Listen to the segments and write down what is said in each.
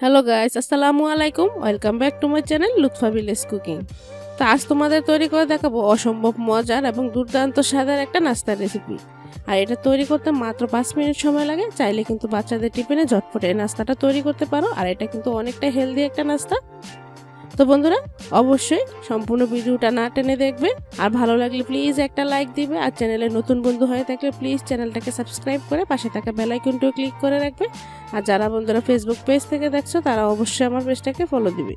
Hello guys, আসসালামু আলাইকুম। Welcome back to my channel Lutfa village cooking তো আজ তোমাদের তৈরি করে দেখাবো অসম্ভব মজার এবং দুর্দান্ত সাদার একটা নাস্তার রেসিপি আর এটা তৈরি করতে মাত্র পাঁচ মিনিট সময় লাগে, চাইলে কিন্তু বাচ্চাদের টিফিনে ঝটপটে নাস্তাটা তৈরি করতে পারো। আর এটা কিন্তু অনেকটা হেলদি একটা নাস্তা। তো বন্ধুরা, অবশ্যই সম্পূর্ণ ভিডিওটা না টেনে দেখবে আর ভালো লাগলে প্লিজ একটা লাইক দিবে। আর চ্যানেলে নতুন বন্ধু হয়ে থাকলে প্লিজ চ্যানেলটাকে সাবস্ক্রাইব করে পাশে থাকা বেলাইকনটিও ক্লিক করে রাখবে। আর যারা বন্ধুরা ফেসবুক পেজ থেকে দেখছ, তারা অবশ্যই আমার পেজটাকে ফলো দিবে।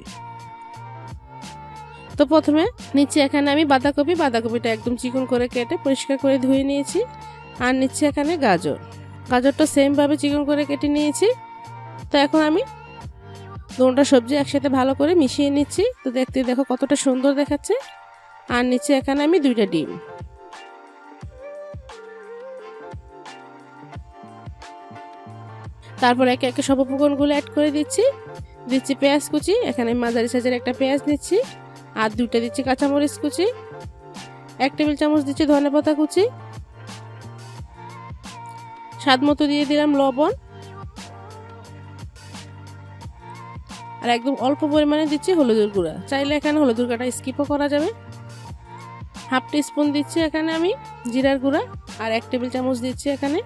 তো প্রথমে নিচে এখানে আমি বাঁধাকপি, বাঁধাকপিটা একদম চিকন করে কেটে পরিষ্কার করে ধুয়ে নিয়েছি। আর নিচে এখানে গাজর। গাজরটা সেমভাবে চিকন করে কেটে নিয়েছি। তো এখন আমি দুটা সবজি একসাথে ভালো করে মিশিয়ে নিচ্ছি। তো দেখতে, দেখো কতটা সুন্দর দেখাচ্ছে। আর নিচে এখানে আমি দুইটা ডিম। তারপর একে একে সব উপকরণগুলো অ্যাড করে দিচ্ছি। দিচ্ছি পেঁয়াজ কুচি, এখানে মাঝারি সাইজের একটা পেঁয়াজ নিচ্ছি। আর দুইটা দিচ্ছি কাঁচামরিচ কুচি। এক টেবিল চামচ দিচ্ছি ধনে পাতা কুচি। স্বাদ মতো দিয়ে দিলাম লবণ। আর একদম অল্প পরিমাণে দিচ্ছি হলুদের গুঁড়া। চাইলে এখানে হলুদের গুঁড়াটা স্কিপও করা যাবে। হাফ স্পুন দিচ্ছি এখানে আমি জিরার গুঁড়া আর এক টেবিল চামচ দিচ্ছি এখানে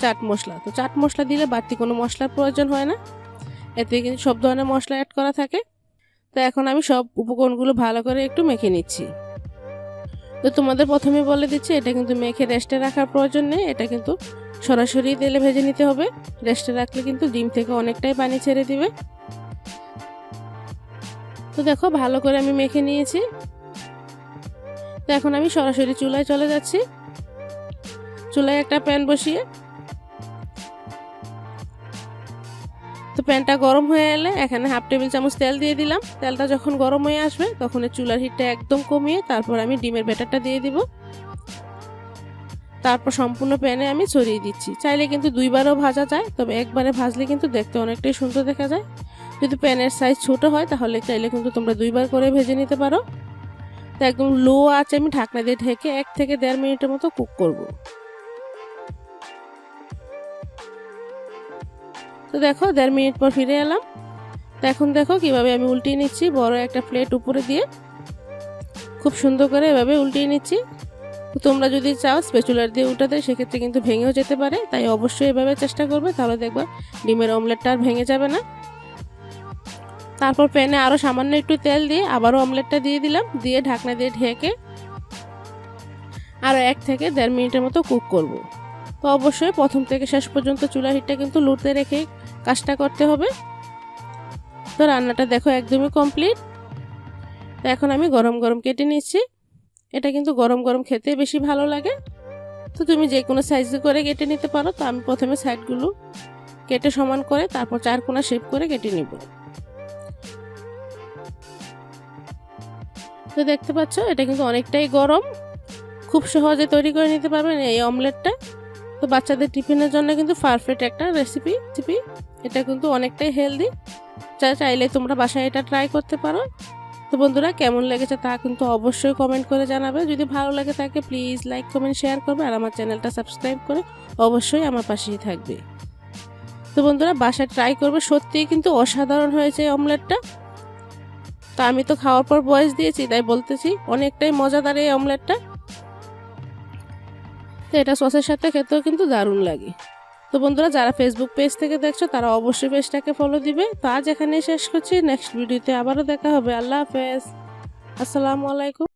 চাট মশলা। তো চাট মশলা দিলে বাড়তি কোনো মশলার প্রয়োজন হয় না। এতে কিন্তু সব ধরনের মশলা অ্যাড করা থাকে। তো এখন আমি সব উপকরণগুলো ভালো করে একটু মেখে নিচ্ছি। তো তোমাদের প্রথমে বলে দিচ্ছি, এটা কিন্তু মেখে রেস্টে রাখার প্রয়োজন নেই। এটা কিন্তু সরাসরি তেলে ভেজে নিতে হবে। রেস্টে রাখলে কিন্তু ডিম থেকে অনেকটাই পানি ছেড়ে দিবে। তো দেখো, ভালো করে আমি মেখে নিয়েছি। তো এখন আমি সরাসরি চুলায় চলে যাচ্ছি। চুলায় একটা প্যান বসিয়ে। তো প্যানটা গরম হয়ে এলে এখানে হাফ টেবিল চামচ তেল দিয়ে দিলাম। তেলটা যখন গরম হয়ে আসবে, তখন চুলার হিটটা একদম কমিয়ে তারপর আমি ডিমের ব্যাটারটা দিয়ে দিব। তারপর সম্পূর্ণ প্যানে আমি ছড়িয়ে দিচ্ছি। চাইলে কিন্তু দুইবারও ভাজা যায়, তবে একবারে ভাজলে কিন্তু দেখতে অনেকটাই সুন্দর দেখা যায়। যদি প্যানের সাইজ ছোট হয়, তাহলে চাইলে কিন্তু তোমরা দুইবার করে ভেজে নিতে পারো। তো একদম লো আছে আমি ঢাকনা দিয়ে ঢেকে এক থেকে দেড় মিনিটের মতো কুক করব। তো দেখো, দেড় মিনিট পর ফিরে এলাম। তো এখন দেখো কীভাবে আমি উল্টিয়ে নিচ্ছি, বড় একটা প্লেট উপরে দিয়ে। খুব সুন্দর করে এভাবে উল্টিয়ে নিচ্ছি। তোমরা যদি চাও স্পেচুলার দিয়ে উঠাতে সেক্ষেত্রে কিন্তু ভেঙেও যেতে পারে। তাই অবশ্যই এভাবে চেষ্টা করবে, তাহলে দেখবা ডিমের অমলেটটা আর ভেঙে যাবে না। তারপর প্যানে আরও সামান্য একটু তেল দিয়ে আবারও অমলেটটা দিয়ে দিলাম, দিয়ে ঢাকনা দিয়ে ঢেকে আরও এক থেকে দেড় মিনিটের মতো কুক করব। তো অবশ্যই প্রথম থেকে শেষ পর্যন্ত চুলা হিটটা কিন্তু লুটতে রেখে কাজটা করতে হবে। তো রান্নাটা দেখো একদমই কমপ্লিট। তো এখন আমি গরম গরম কেটে নিচ্ছি। এটা কিন্তু গরম গরম খেতে বেশি ভালো লাগে। তো তুমি যে কোনো সাইজ করে কেটে নিতে পারো। তো আমি প্রথমে সাইডগুলো কেটে সমান করে তারপর চার কোনা শেপ করে কেটে নিব। তো দেখতে পাচ্ছ, এটা কিন্তু অনেকটাই গরম। খুব সহজে তৈরি করে নিতে পারবেন এই অমলেটটা। তো বাচ্চাদের টিফিনের জন্য কিন্তু পারফেক্ট একটা রেসিপি টিপি এটা কিন্তু অনেকটাই হেলদি যা চাইলে তোমরা বাসায় এটা ট্রাই করতে পারো। তো বন্ধুরা, কেমন লেগেছে তা কিন্তু অবশ্যই কমেন্ট করে জানাবে। যদি ভালো লাগে তাকে প্লিজ লাইক কমেন্ট শেয়ার করবে আর আমার চ্যানেলটা সাবস্ক্রাইব করে অবশ্যই আমার পাশেই থাকবে। তো বন্ধুরা, বাসায় ট্রাই করবে। সত্যিই কিন্তু অসাধারণ হয়েছে অমলেটটা। তা আমি তো খাওয়ার পর বয়স দিয়েছি, তাই বলতেছি, অনেকটাই মজাদার এই অমলেটটা। তো এটা সসের সাথে খেতেও কিন্তু দারুণ লাগে। তো বন্ধুরা, যারা ফেসবুক পেজ থেকে দেখছ, তারা অবশ্যই পেজটাকে ফলো দিবে। তো আজ এখানেই শেষ করছি। নেক্সট ভিডিওতে আবারও দেখা হবে। আল্লাহ হাফেজ। আসসালামু আলাইকুম।